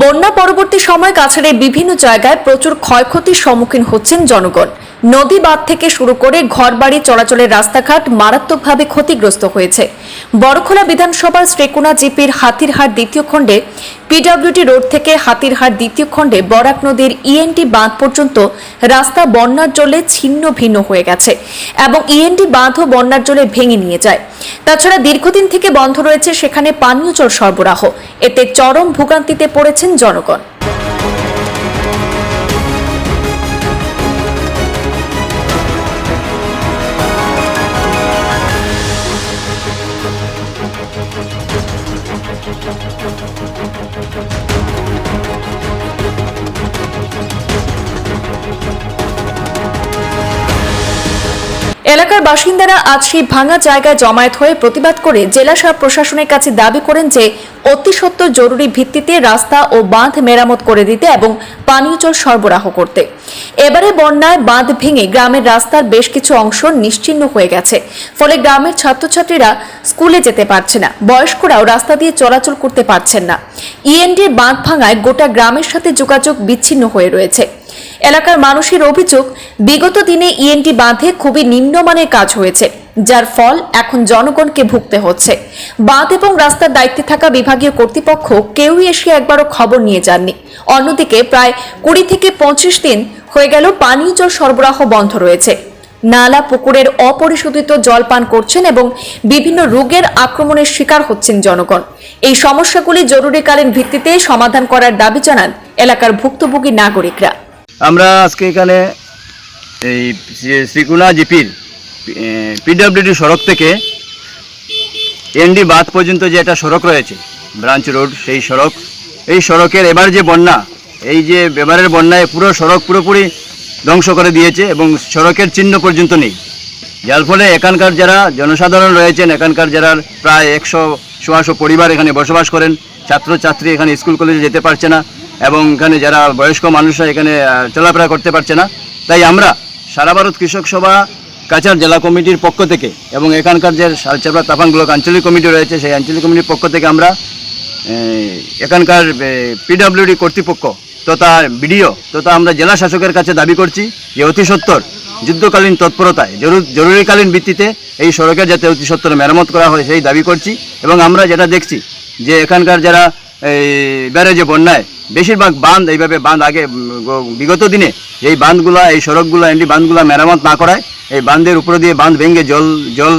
বন্যা পরবর্তী সময় কাছাড়ের বিভিন্ন জায়গায় প্রচুর ক্ষয়ক্ষতির সম্মুখীন হচ্ছেন জনগণ। নদী বাঁধ থেকে শুরু করে ঘরবাড়ি চলাচলের রাস্তাঘাট মারাত্মকভাবে ক্ষতিগ্রস্ত হয়েছে। বড়খোলা বিধানসভার শ্রীকুনা জিপির হাতিরহাট দ্বিতীয় খণ্ডে পিডব্লিউডি রোড থেকে হাতিরহাট দ্বিতীয় খণ্ডে বরাক নদীর ইএনটি বাঁধ পর্যন্ত রাস্তা বন্যার জলে ছিন্ন ভিন্ন হয়ে গেছে এবং ইএনটি বাঁধও বন্যার জলে ভেঙে নিয়ে যায়। তাছাড়া দীর্ঘদিন থেকে বন্ধ রয়েছে সেখানে পানীয় জল সরবরাহ। এতে চরম ভোগান্তিতে পড়েছেন জনগণ। এলাকার বাসিন্দারা আজ সেই ভাঙা জায়গায় জমায়েত হয়ে প্রতিবাদ করে জেলা প্রশাসনের কাছে দাবি করেন যে, অতি সত্বর জরুরি ভিত্তিতে রাস্তা ও বাঁধ মেরামত করে দিতে এবং পানীয় জল সরবরাহ করতে। এবারে বন্যায় বাঁধ ভেঙে গ্রামের রাস্তার বেশ কিছু অংশ নিশ্চিহ্ন হয়ে গেছে। ফলে গ্রামের ছাত্রছাত্রীরা স্কুলে যেতে পারছে না, বয়স্করাও রাস্তা দিয়ে চলাচল করতে পারছেন না। ইএনডির বাঁধ ভাঙায় গোটা গ্রামের সাথে যোগাযোগ বিচ্ছিন্ন হয়ে রয়েছে। এলাকার মানুষের অভিযোগ, বিগত দিনে ইএনটি বাঁধে খুবই নিম্নমানের কাজ হয়েছে, যার ফল এখন জনগণকে ভুগতে হচ্ছে। বাঁধ এবং রাস্তার দায়িত্বে থাকা বিভাগীয় কর্তৃপক্ষ কেউই এসে একবারও খবর নিয়ে যাননি। অন্যদিকে প্রায় কুড়ি থেকে পঁচিশ দিন হয়ে গেল পানীয় জল সরবরাহ বন্ধ রয়েছে। নালা, পুকুরের অপরিশোধিত জল পান করছেন এবং বিভিন্ন রোগের আক্রমণের শিকার হচ্ছেন জনগণ। এই সমস্যাগুলি জরুরিকালীন ভিত্তিতে সমাধান করার দাবি জানান এলাকার ভুক্তভোগী নাগরিকরা। আমরা আজকে এখানে এই শ্রী- শ্রীকুনা জিপির পিডব্লিউডি সড়ক থেকে এনডি বাঁধ পর্যন্ত যে একটা সড়ক রয়েছে, ব্রাঞ্চ রোড, সেই সড়ক। এই সড়কের এবার যে বন্যা, এই যে এবারের বন্যায় পুরো সড়ক পুরোপুরি ধ্বংস করে দিয়েছে এবং সড়কের চিহ্ন পর্যন্ত নেই। যার ফলে এখানকার যারা জনসাধারণ রয়েছেন, এখানকার যারা প্রায় একশো, সোয়াশো পরিবার এখানে বসবাস করেন, ছাত্রছাত্রী এখানে স্কুল কলেজে যেতে পারছে না। এবং এখানে যারা বয়স্ক মানুষরা এখানে চলাফেরা করতে পারছে না, তাই আমরা সারা ভারত কৃষক সভা, কাছাড় জেলা কমিটির পক্ষ থেকে এবং এখানকার যে সালচাপড়া ব্লক আঞ্চলিক কমিটি রয়েছে, সেই আঞ্চলিক কমিটির পক্ষ থেকে আমরা এখানকার পিডব্লিউডি কর্তৃপক্ষ তথা বিডিও তথা আমরা জেলা শাসকের কাছে দাবি করছি যে অতি সত্বর যুদ্ধকালীন তৎপরতায়, জরু- জরুরিকালীন ভিত্তিতে এই সড়কের যাতে অতি সত্বর মেরামত করা হয়, সেই দাবি করছি এবং আমরা যেটা দেখছি যে এখানকার যারা এই যে বন্যায়, বেশিরভাগ বাঁধ এইভাবে বাঁধ আগে বিগত দিনে এই বাঁধগুলা, এই সড়কগুলো, এমনি বাঁধগুলা মেরামত না করায়, এই বাঁধের উপর দিয়ে বাঁধ ভেঙে জল জল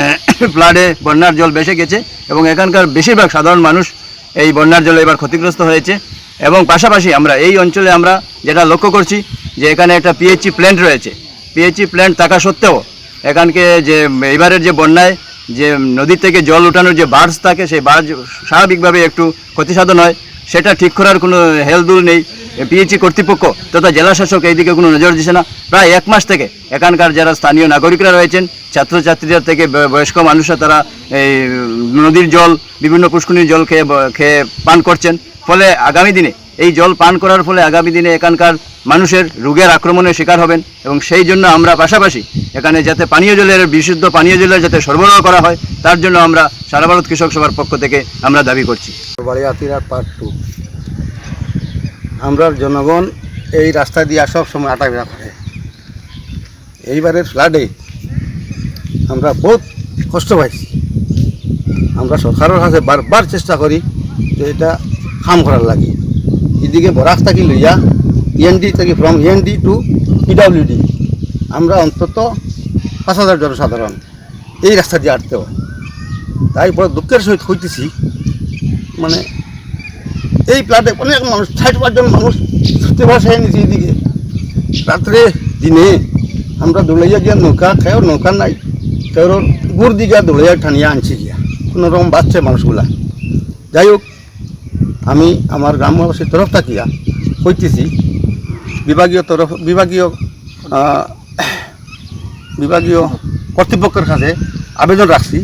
ফ্লাডে বন্যার জল বেসে গেছে এবং এখানকার বেশিরভাগ সাধারণ মানুষ এই বন্যার জলে এবার ক্ষতিগ্রস্ত হয়েছে এবং পাশাপাশি আমরা এই অঞ্চলে আমরা যেটা লক্ষ্য করছি যে এখানে একটা পিএইচই প্ল্যান্ট রয়েছে। পিএইচই প্ল্যান্ট থাকা সত্ত্বেও এখানকে যে এবারের যে বন্যায় যে নদী থেকে জল উঠানোর যে বার্জ থাকে, সেই বার্জ স্বাভাবিকভাবে একটু ক্ষতিসাধন হয়। সেটা ঠিক করার কোনো হেলদুল নেই। পিএইচই কর্তৃপক্ষ তথা জেলাশাসক এইদিকে কোনো নজর দিচ্ছে না। প্রায় এক মাস থেকে এখানকার যারা স্থানীয় নাগরিকরা রয়েছেন, ছাত্রছাত্রীরা থেকে বয়স্ক মানুষরা তারা এই নদীর জল, বিভিন্ন পুষ্করিণীর জল খেয়ে খেয়ে পান করছেন। ফলে আগামী দিনে এই জল পান করার ফলে আগামী দিনে এখানকার মানুষের রোগের আক্রমণের শিকার হবেন এবং সেই জন্য আমরা পাশাপাশি এখানে যাতে পানীয় জলের বিশুদ্ধ পানীয় জলের যাতে সরবরাহ করা হয়, তার জন্য আমরা সারা ভারত কৃষক সভার পক্ষ থেকে আমরা দাবি করছি। বাড়ি আমরা জনগণ এই রাস্তা দিয়ে সব সময় আটাবিরা করে। এইবারের ফ্লাডে আমরা বহুত কষ্ট পাইছি। আমরা সরকারের কাছে বারবার চেষ্টা করি যে এটা কাম করার লাগে। এদিকে বরাক থাকি লইয়া ইএনডি থেকে ফ্রম ইএনডি টু পিডাব্লিউডি আমরা অন্তত পাঁচ হাজার জনসাধারণ এই রাস্তা দিয়ে আটতে হয়। তাই বড় দুঃখের সহিত হইতেছি। মানে এই প্লাটে অনেক মানুষ, ষাট পাঁচজন মানুষ ছুটতে বসায় নিচে এদিকে। রাত্রে, দিনে আমরা দৌড়াইয়া গিয়া নৌকা খেয়েও নৌকা নাই, কেউ গুড় দিকে দৌড়াইয়া ঠানিয়া আনছি গিয়া। কোনো রকম বাঁচছে মানুষগুলা। যাই হোক আমি আমার গ্রামবাসীর তরফ থাকিয়া কইতেছি, বিভাগীয় তরফ, বিভাগীয় বিভাগীয় কর্তৃপক্ষের কাছে আবেদন রাখছি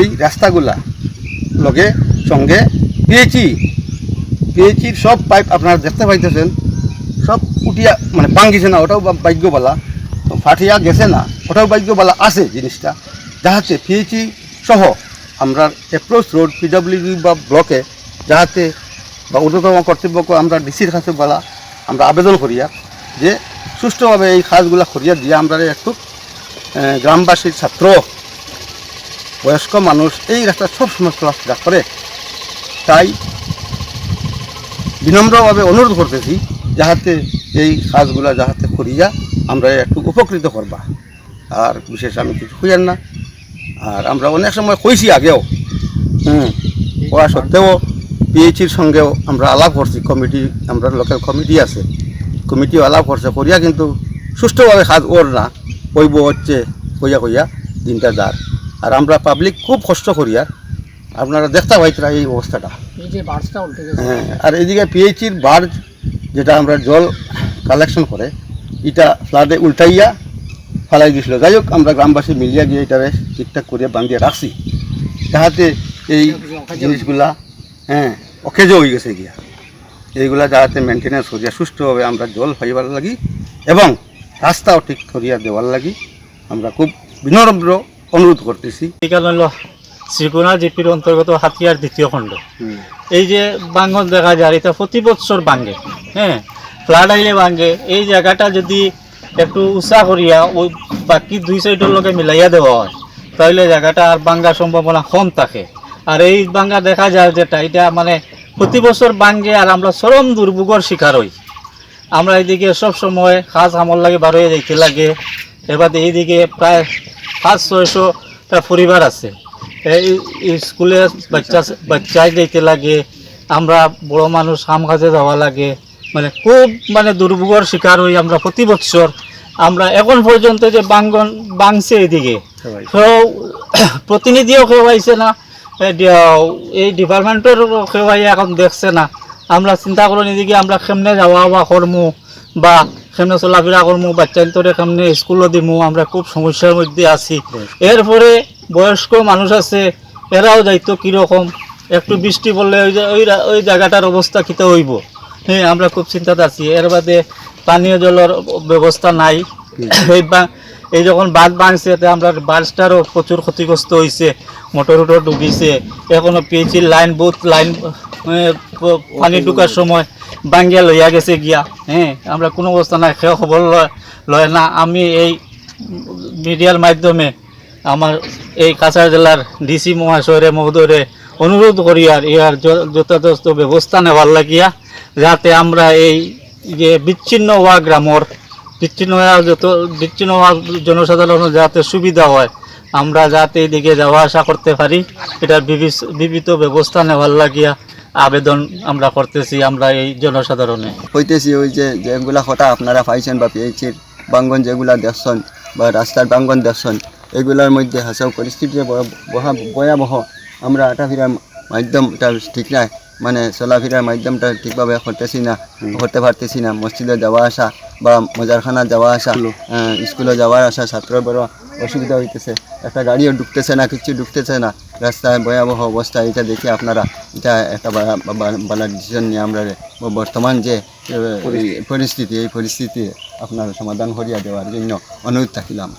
এই রাস্তাগুলা লগে সঙ্গে পিএইচি পিএইচির সব পাইপ আপনারা দেখতে পাইতেছেন, সব উঠিয়া মানে ভাঙ্গিছে না, ওটাও ভাগ্যবালা ফাটিয়া গেছে না, ওটাও ভাগ্যবালা আছে জিনিসটা। যাহাতে পিএইচি সহ আমরা অ্যাপ্রোচ রোড পিডব্লিউডি বা ব্লকে যাহাতে বা ঊর্ধ্বতম কর্তৃপক্ষ আমরা ডিসির কাছে বলা, আমরা আবেদন করিয়া যে সুষ্ঠুভাবে এই কাজগুলা করিয়া দিয়ে আমরা একটু গ্রামবাসীর ছাত্র, বয়স্ক মানুষ, এই রাস্তা সবসময় চলাফেরা করে। তাই বিনম্রভাবে অনুরোধ করতেছি, যাহাতে এই কাজগুলা যাহাতে করিয়া আমরা একটু উপকৃত করবা। আর বিশেষ আমি কিছু খুঁজেন না। আর আমরা অনেক সময় কইছি আগেও হুম হওয়া সত্ত্বেও পিএইচির সঙ্গেও আমরা আলাপ করছি কমিটি আমরা লোকাল কমিটি আছে। কমিটিও আলাপ করছে করিয়া কিন্তু সুষ্ঠুভাবে কাজ ওর না। কইব হচ্ছে কইয়া কইয়া দিনটা যার। আর আমরা পাবলিক খুব কষ্ট করিয়া আপনারা দেখতে পাইতরা এই অবস্থাটা। হ্যাঁ আর এদিকে পিএইচির বার্জ যেটা আমরা জল কালেকশন করে এটা ফ্লাডে উল্টাইয়া ফালাই দিছিল। যাই হোক আমরা গ্রামবাসী মিলিয়া গিয়ে এটারে ঠিকঠাক করে বান্ধিয়ে রাখছি। যাহাতে এই জিনিসগুলা হ্যাঁ অকেজ হয়ে গেছে গিয়া। এইগুলা যাতে মেনটেনেন্স করিয়া সুষ্ঠুভাবে আমরা জল পাইবার লাগি এবং রাস্তাও ঠিক করিয়া দেওয়ার লাগি। আমরা খুব বিনম্র অনুরোধ করতেছি। শ্রীকোনা জিপির অন্তর্গত হাতিয়ার দ্বিতীয় খণ্ড। এই যে বাঙ্গন দেখা যায় এটা প্রতি বছর বাঙ্গে হ্যাঁ ফ্লাড আইলে ভাঙ্গে এই জায়গাটা যদি একটু উঁচা করিয়া ওই বাকি দুই সাইডের লগে মিলাইয়া দেওয়া হয় তাহলে জায়গাটা আর ভাঙ্গার সম্ভাবনা কম থাকে। আর এই বাঙ্গা দেখা যায় যেটা এটা মানে প্রতি বছর বাঙ্গে আর আমরা চরম দুর্ভোগের শিকার হই। আমরা এইদিকে সব সময় কাজ আমল লাগে বার হয়ে যাইতে লাগে। এবার এইদিকে প্রায় পাঁচ ছয়শটা পরিবার আছে। এই স্কুলে বাচ্চা বাচ্চাই যাইতে লাগে। আমরা বড় মানুষ কাম কাজে যাওয়া লাগে। মানে খুব মানে দুর্ভোগের শিকার হই আমরা প্রতি বছর। আমরা এখন পর্যন্ত যে বাঙ্গন বাংছে এদিকে তো প্রতিনিধিও কেউ আইছে না। এই এই ডিপার্টমেন্টের কেউ এখন দেখছে না। আমরা চিন্তা করি এদিকে আমরা কেমনে যাওয়া বা করমু বা কেমনে চলাফেরা করমু বাচ্চা তোরে কেমনে স্কুলও দিমু আমরা খুব সমস্যার মধ্যে আছি। এরপরে বয়স্ক মানুষ আছে এরাও যাইতো কীরকম একটু বৃষ্টি পড়লে ওই ওই ওই জায়গাটার অবস্থা কিতে হইব? হ্যাঁ আমরা খুব চিন্তাতে আছি। এর বাদে পানীয় জলের ব্যবস্থা নাই। এই বা- এই যখন বাঁধ ভাঙছে এতে আমরা বাসটারও প্রচুর ক্ষতিগ্রস্ত হয়েছে মোটর উটর ডুবিছে। এখনও পিএইচির লাইন বহুত, লাইন পানি ঢুকার সময় বাঙ্গিয়া লইয়া গেছে গিয়া। হ্যাঁ আমরা কোনো অবস্থা নাই, সেও খবর লয় না। আমি এই মিডিয়ার মাধ্যমে আমার এই কাছাড় জেলার ডিসি মহাশয়রে, মহোদয়রে অনুরোধ করি আর ইয়ার যথাযথ ব্যবস্থা নেওয়ার লাগিয়া, যাতে আমরা এই যে বিচ্ছিন্ন হওয়া গ্রামর বিচ্ছিন্ন যত বিচ্ছিন্ন হওয়া যাতে সুবিধা হয়, আমরা যাতে এদিকে যাওয়া আসা করতে পারি, এটার বিবিধ ব্যবস্থা নেওয়ার লাগিয়া আবেদন আমরা করতেছি আমরা এই জনসাধারণে। হইতেছি ওই যে, যেগুলা কথা আপনারা পাইছেন বা পেয়েছেন, বাঙ্গন যেগুলা দেখছেন বা রাস্তার বাঙ্গন দেখছেন, এগুলোর মধ্যে হাসাও পরিস্থিতি ভয়াবহ, আমরা আটাফিরার মাধ্যমটা ঠিক নাই মানে চলাফেরার মাধ্যমটা ঠিকভাবে করতেছি না, করতে পারতেছি না, মসজিদে যাওয়া আসা বা মজারখানা যাওয়া আসা স্কুলে যাওয়ার আসা ছাত্র বড় অসুবিধা হইতেছে। একটা গাড়িও ঢুকতেছে না কিছু ঢুকতেছে না। রাস্তায় ভয়াবহ অবস্থা এটা দেখে আপনারা এটা একটা বালা ডিসিশন নিয়ে আমরা বর্তমান যে পরিস্থিতি এই পরিস্থিতি আপনারা সমাধান করিয়া দেওয়ার জন্য অনুরোধ থাকিলাম।